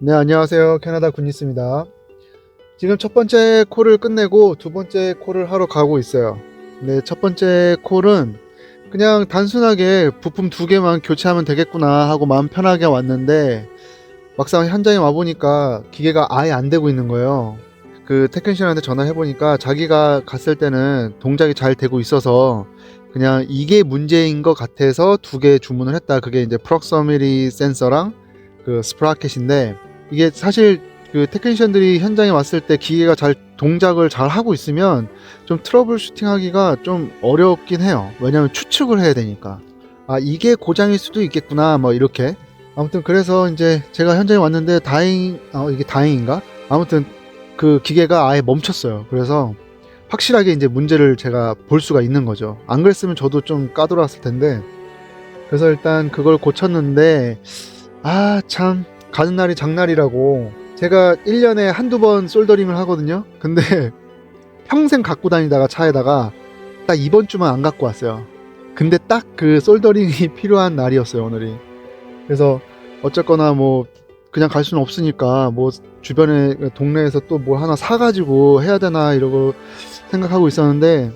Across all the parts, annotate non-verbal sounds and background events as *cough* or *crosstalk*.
네, 안녕하세요. 캐나다 군니스입니다. 지금 첫 번째 콜을 끝내고 두 번째 콜을 하러 가고 있어요. 네, 첫 번째 콜은 그냥 단순하게 부품 두 개만 교체하면 되겠구나 하고 마음 편하게 왔는데 막상 현장에 와보니까 기계가 아예 안 되고 있는 거예요. 그 테크니션한테 전화해 보니까 자기가 갔을 때는 동작이 잘 되고 있어서 그냥 이게 문제인 것 같아서 두 개 주문을 했다. 그게 이제 프록서미리 센서랑 그 스프라켓인데 이게 사실 그 테크니션들이 현장에 왔을 때 기계가 잘 동작을 잘 하고 있으면 좀 트러블 슈팅하기가 좀 어렵긴 해요. 왜냐하면 추측을 해야 되니까. 아 이게 고장일 수도 있겠구나 뭐 이렇게. 아무튼 그래서 이제 제가 현장에 왔는데 다행 아 이게 다행인가? 아무튼 그 기계가 아예 멈췄어요. 그래서 확실하게 이제 문제를 제가 볼 수가 있는 거죠. 안 그랬으면 저도 좀 까돌았을 텐데. 그래서 일단 그걸 고쳤는데 아 참 가는 날이 장날이라고 제가 1년에 한두 번 솔더링을 하거든요. 근데 *laughs* 평생 갖고 다니다가 차에다가 딱 이번 주만 안 갖고 왔어요. 근데 딱 그 솔더링이 *laughs* 필요한 날이었어요, 오늘이. 그래서 어쨌거나 뭐 그냥 갈 수는 없으니까 뭐 주변에 동네에서 또 뭘 하나 사가지고 해야 되나 이러고 생각하고 있었는데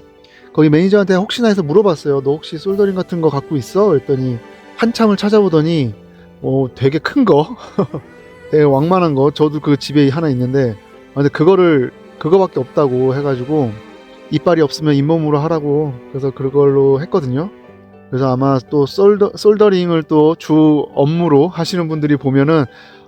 거기 매니저한테 혹시나 해서 물어봤어요. 너 혹시 솔더링 같은 거 갖고 있어? 그랬더니 한참을 찾아보더니 어 되게 큰 거, *laughs* 되게 왕만한 거. 저도 그 집에 하나 있는데 아, 근데 그거를 그거밖에 없다고 해가지고 이빨이 없으면 잇몸으로 하라고 그래서 그걸로 했거든요. 그래서 아마 또 솔더, 솔더링을 또 주 업무로 하시는 분들이 보면은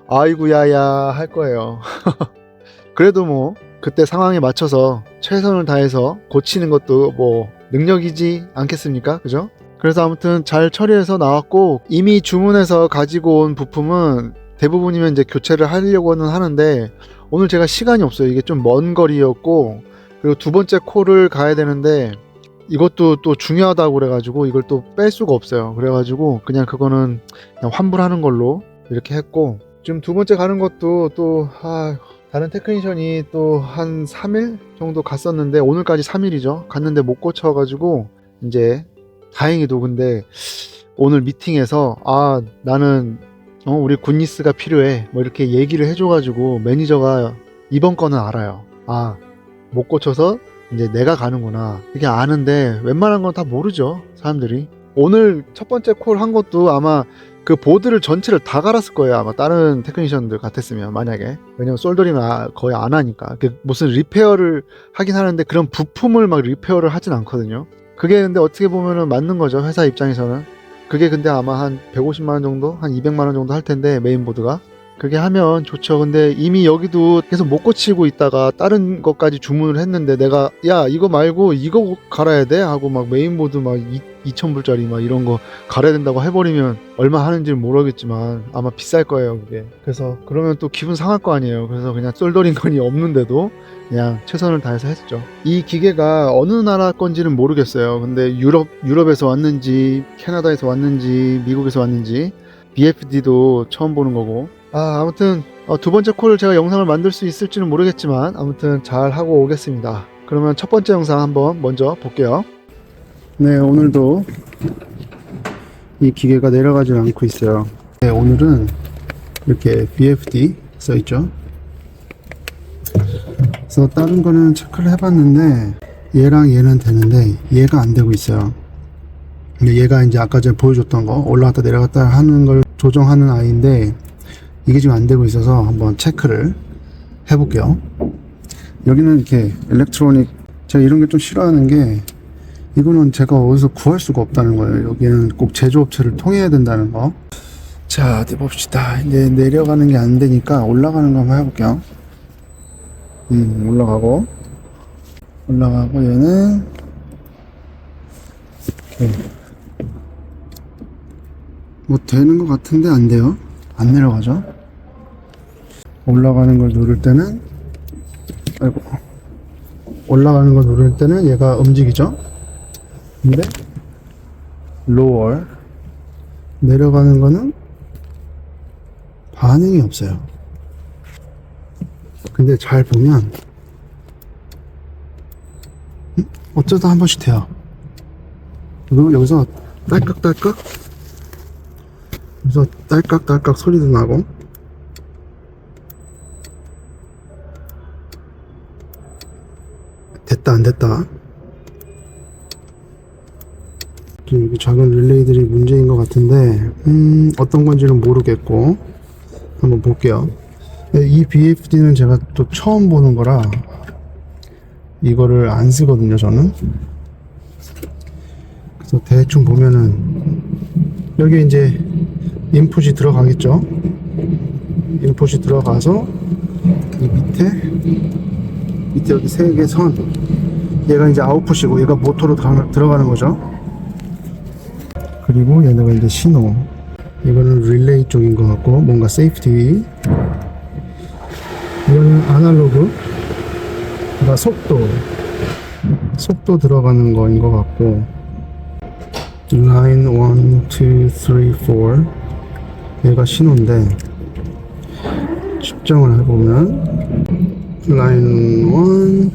아이구야야 할 거예요. *laughs* 그래도 뭐 그때 상황에 맞춰서 최선을 다해서 고치는 것도 뭐 능력이지 않겠습니까? 그죠? 그래서 아무튼 잘 처리해서 나왔고 이미 주문해서 가지고 온 부품은 대부분이면 이제 교체를 하려고는 하는데 오늘 제가 시간이 없어요. 이게 좀 먼 거리였고 그리고 두 번째 콜을 가야 되는데 이것도 또 중요하다고 그래가지고 이걸 또 뺄 수가 없어요. 그래가지고 그냥 그거는 그냥 환불하는 걸로 이렇게 했고 지금 두 번째 가는 것도 또 아, 다른 테크니션이 또 한 3일 정도 갔었는데 오늘까지 3일이죠. 갔는데 못 고쳐가지고 이제 다행히도 근데 오늘 미팅에서 아 나는 어, 우리 굿니스가 필요해. 뭐 이렇게 얘기를 해줘가지고 매니저가 이번 거는 알아요. 아 못 고쳐서 이제 내가 가는구나. 이게 아는데 웬만한 건 다 모르죠 사람들이. 오늘 첫 번째 콜 한 것도 아마 그 보드를 전체를 다 갈았을 거예요 아마 다른 테크니션들 같았으면 만약에. 왜냐면 솔더링을 아- 거의 안 하니까. 그 무슨 리페어를 하긴 하는데 그런 부품을 막 리페어를 하진 않거든요 그게 근데 어떻게 보면은 맞는 거죠 회사 입장에서는? 그게 근데 아마 한 150만 원 정도? 한 200만 원 정도 할 텐데 메인보드가 그게 하면 좋죠. 근데 이미 여기도 계속 못 고치고 있다가 다른 것까지 주문을 했는데 내가 야 이거 말고 이거 갈아야 돼? 하고 막 메인보드 막 2,000불짜리 막 이런 거 갈아야 된다고 해버리면 얼마 하는지는 모르겠지만 아마 비쌀 거예요 그게. 그래서 그러면 또 기분 상할 거 아니에요. 그래서 그냥 쏠더린 건이 없는데도 그냥 최선을 다해서 했죠. 이 기계가 어느 나라 건지는 모르겠어요. 근데 유럽 유럽에서 왔는지 캐나다에서 왔는지 미국에서 왔는지 BFD도 처음 보는 거고 아 아무튼 어, 두 번째 콜을 제가 영상을 만들 수 있을지는 모르겠지만 아무튼 잘 하고 오겠습니다. 그러면 첫 번째 영상 한번 먼저 볼게요. 네 오늘도 이 기계가 내려가지 않고 있어요. 네 오늘은 이렇게 BFD 써 있죠? 그래서 다른 거는 체크를 해봤는데 얘랑 얘는 되는데 얘가 안 되고 있어요. 근데 얘가 이제 아까 전에 보여줬던 거 올라갔다 내려갔다 하는 걸 조정하는 아이인데 이게 지금 안 되고 있어서 한번 체크를 해볼게요 여기는 이렇게 일렉트로닉 제가 이런 게 좀 싫어하는 게 이거는 제가 어디서 구할 수가 없다는 거예요. 여기는 꼭 제조업체를 통해야 된다는 거. 자, 어디 봅시다. 이제 내려가는 게 안 되니까 올라가는 거 한번 해볼게요. 음, 올라가고. 올라가고, 얘는. 이렇게. 뭐 되는 것 같은데 안 돼요. 안 내려가죠. 올라가는 걸 누를 때는, 아이고. 올라가는 걸 누를 때는 얘가 움직이죠. 근데 로월 내려가는 거는 반응이 없어요. 근데 잘 보면 음? 어쩌다 한 번씩 돼요. 그리고 여기서 딸깍딸깍 여기서 딸깍딸깍 소리도 나고 됐다 안 됐다. 여기 작은 릴레이들이 문제인 것 같은데 음 어떤 건지는 모르겠고 한번 볼게요. 네, 이 BFD는 제가 또 처음 보는 거라 이거를 안 쓰거든요 저는. 그래서 대충 보면은 여기 이제 인풋이 들어가겠죠? 인풋이 들어가서 이 밑에 밑에 여기 세 개 선 얘가 이제 아웃풋이고 얘가 모터로 가- 들어가는 거죠. 그리고 얘네가 이제 신호. 이거는 릴레이 쪽인 것 같고 뭔가 세이프티 이거는 아날로그 그러니까 속도. 속도 들어가는 거인 것 같고. 라인 1, 2, 3, 4 얘가 신호인데 측정을 해보면 라인 1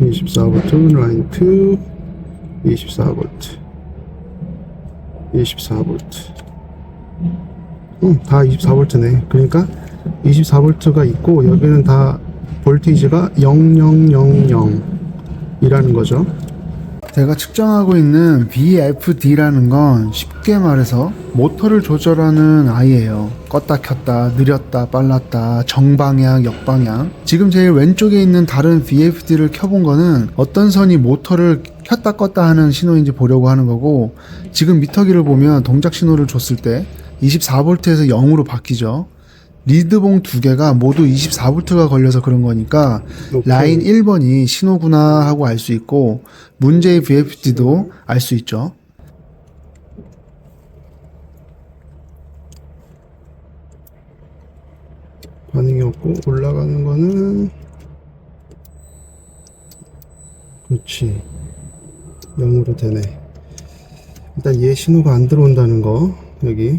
24V 라인 2 24V 24V 음, 다 24V네. 그러니까 24V가 있고 여기는 다 볼테이지가 0000 이라는 거죠 제가 측정하고 있는 VFD라는 건 쉽게 말해서 모터를 조절하는 아이예요. 껐다 켰다, 느렸다, 빨랐다, 정방향, 역방향. 지금 제일 왼쪽에 있는 다른 VFD를 켜본 거는 어떤 선이 모터를 켰다 껐다 하는 신호인지 보려고 하는 거고 지금 미터기를 보면 동작 신호를 줬을 때 24V에서 0으로 바뀌죠. 리드봉 두 개가 모두 24V가 걸려서 그런 거니까 오케이. 라인 1번이 신호구나 하고 알 수 있고 문제의 VFD도 알 수 있죠. 반응이 없고 올라가는 거는 그렇지 0으로 되네 일단 얘 신호가 안 들어온다는 거 여기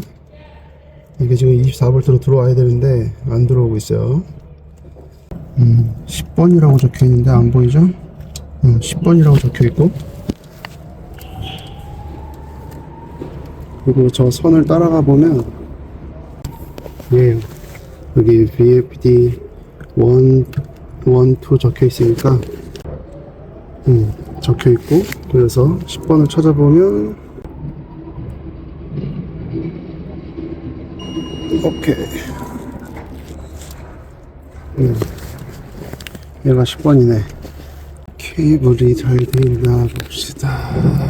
이게 지금 24V로 들어와야 되는데 안 들어오고 있어요 음 10번이라고 적혀 있는데 안 보이죠? 음 10번이라고 적혀 있고 그리고 저 선을 따라가 보면 예 여기 VFD 1, 1, 2 적혀 있으니까 음, 적혀 있고 그래서 10번을 찾아보면 오케이 음, 얘가 10번이네. 케이블이 잘 돼 있나 봅시다.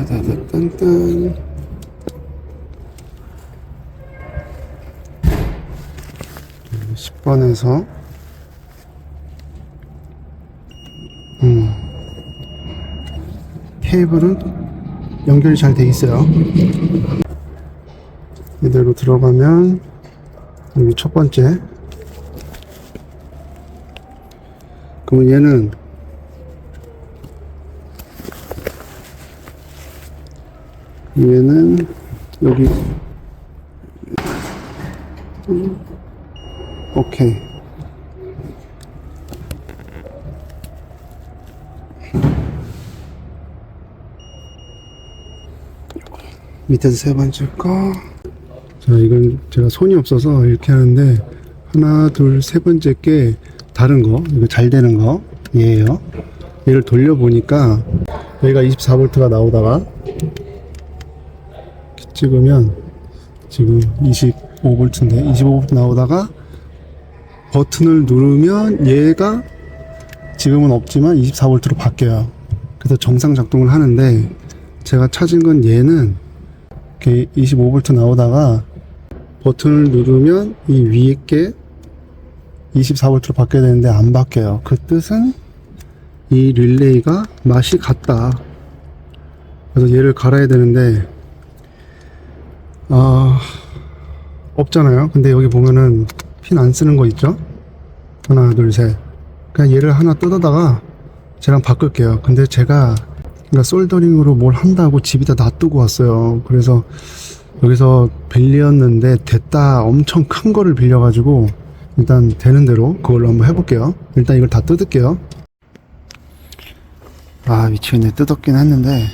따다딴딴. 10번에서. 음, 케이블은 연결이 잘 돼 있어요. 이대로 들어가면 여기 첫 번째. 그러면 얘는 얘는 여기 음, 오케이. 밑에서 세 번째 거. 자, 이건 제가 손이 없어서 이렇게 하는데, 하나, 둘, 세 번째 게 다른 거, 이거 잘 되는 거, 얘예요. 얘를 돌려보니까, 여기가 24V가 나오다가, 찍으면, 지금 25V인데, 25V 나오다가, 버튼을 누르면 얘가 지금은 없지만 24V로 바뀌어요. 그래서 정상 작동을 하는데 제가 찾은 건 얘는 이렇게 25V 나오다가 버튼을 누르면 이 위에 게 24V로 바뀌어야 되는데 안 바뀌어요. 그 뜻은 이 릴레이가 맛이 같다. 그래서 얘를 갈아야 되는데 아 없잖아요. 근데 여기 보면은 핀 안 쓰는 거 있죠? 하나, 둘, 셋. 그냥 얘를 하나 뜯어다가 쟤랑 바꿀게요. 근데 제가 그러니까 솔더링으로 뭘 한다고 집에다 놔두고 왔어요. 그래서 여기서 빌렸는데 됐다 엄청 큰 거를 빌려가지고 일단 되는 대로 그걸로 한번 해볼게요. 일단 이걸 다 뜯을게요. 아 미치겠네 뜯었긴 했는데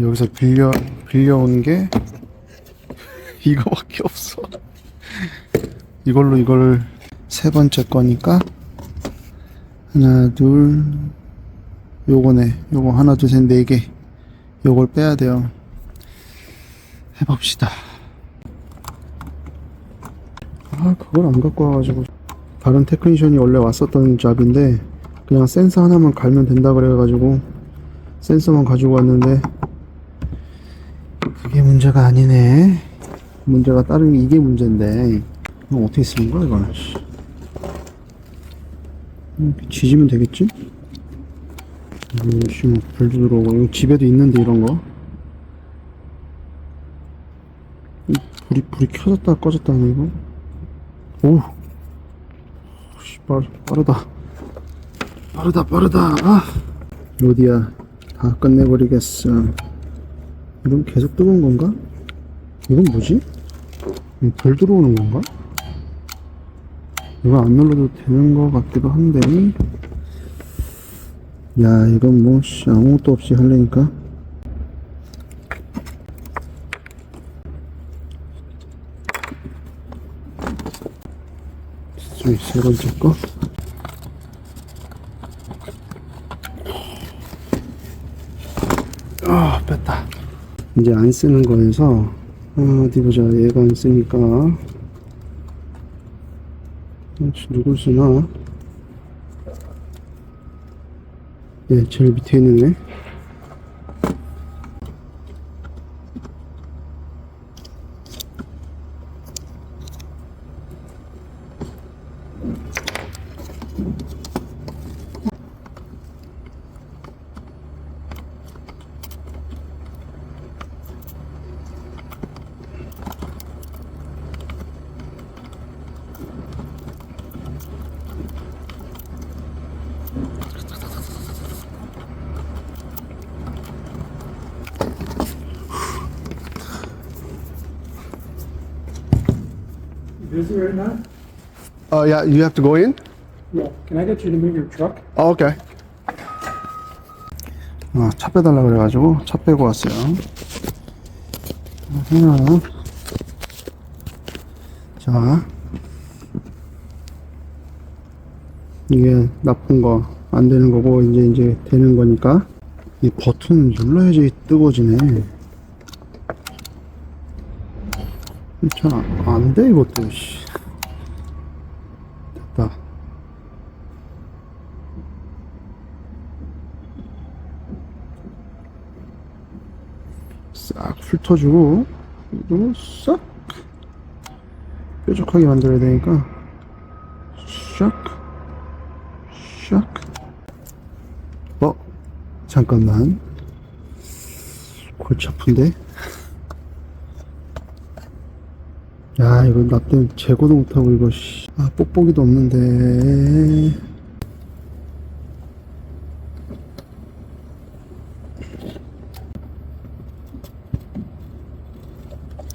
여기서 빌려 빌려온 게 *laughs* 이거밖에 없어. 이걸로 이걸 세 번째 거니까 하나 둘 요거네 요거 하나 둘 셋 네 개. 요걸 빼야 돼요. 해봅시다. 아 그걸 안 갖고 와가지고. 다른 테크니션이 원래 왔었던 잡인데 그냥 센서 하나만 갈면 된다 그래가지고 센서만 가지고 왔는데 그게 문제가 아니네. 문제가 다른 이게 문제인데. 이거 어떻게 쓰는 거야 이거는? 씨. 이렇게 지지면 되겠지? 뭐 불도 들어오고 이거 집에도 있는데 이런 거? 이 불이 불이 켜졌다 꺼졌다 하네 이거? 오우. 씨, 빠르, 빠르다. 빠르다 빠르다. 아. 어디야 다 끝내버리겠어. 이건 계속 뜨거운 건가? 이건 뭐지? 음, 불 들어오는 건가? 이거 안 눌러도 되는 것 같기도 한데 야 이건 뭐 씨, 아무것도 없이 저기 세 번째 거 아, 뺐다. 이제 안 쓰는 거에서, 아, 어디 보자. 얘가 안 쓰니까. 혹시 누굴 쓰나? 예, 제일 밑에 있는 애. Busy right now? Oh, yeah, you have to go in? Yeah. Can I get you to move your truck? 어, 오케이. 아, 차 빼달라 그래가지고 차 빼고 왔어요. 하나. 자. 이게 나쁜 거, 안 되는 거고, 이제, 이제 되는 거니까. 이 버튼 눌러야지 뜨거워지네. 잘안 돼, 이것도, 씨. 됐다. 싹 훑어주고 그리고 싹 뾰족하게 만들어야 되니까 샥 샥. 어 잠깐만 골치 아픈데 야 이거 나 때문에 제거도 못하고 이거 씨. 아 뽁뽁이도 없는데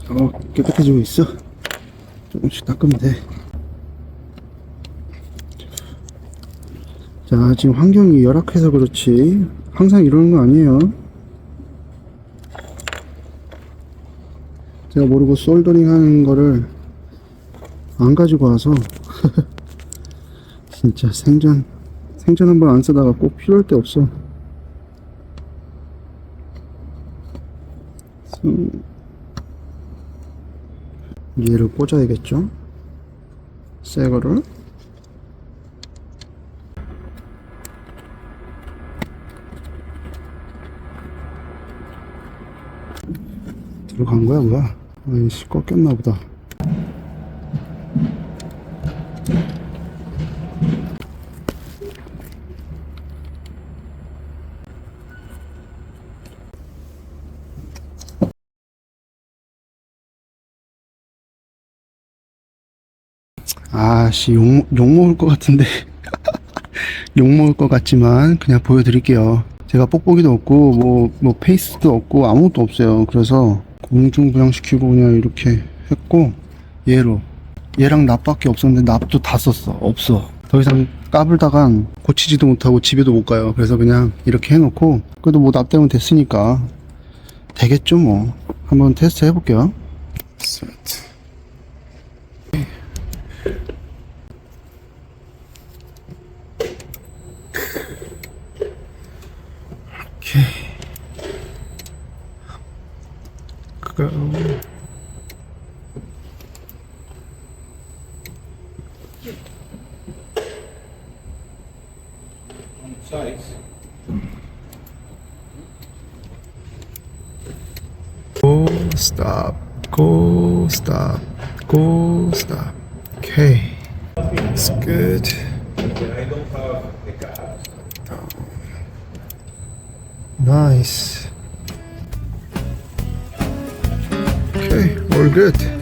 어, 깨끗해지고 있어. 조금씩 닦으면 돼. 자, 지금 환경이 열악해서 그렇지. 항상 이러는 거 아니에요. 제가 모르고 솔더링 하는 거를 안 가지고 와서. *laughs* 진짜 생전, 생전 한 번 안 쓰다가 꼭 필요할 때 없어. 음. 얘를 꽂아야겠죠? 새 거를 들어간 거야 뭐야? 아이씨 꺾였나 보다 아씨 욕, 욕 먹을 것 같은데. *laughs* 욕 먹을 것 같지만 그냥 보여드릴게요. 제가 뽁뽁이도 없고 뭐, 뭐 페이스도 없고 아무것도 없어요. 그래서 공중부양시키고 그냥 이렇게 했고 얘로. 얘랑 납밖에 없었는데 납도 다 썼어. 없어. 더 이상 까불다간 고치지도 못하고 집에도 못 가요. 그래서 그냥 이렇게 해놓고 그래도 뭐 납 때문에 됐으니까. 되겠죠 뭐. 한번 테스트 해볼게요 stop, go, stop, go, stop. Okay, it's good. Nice. Okay, we're good.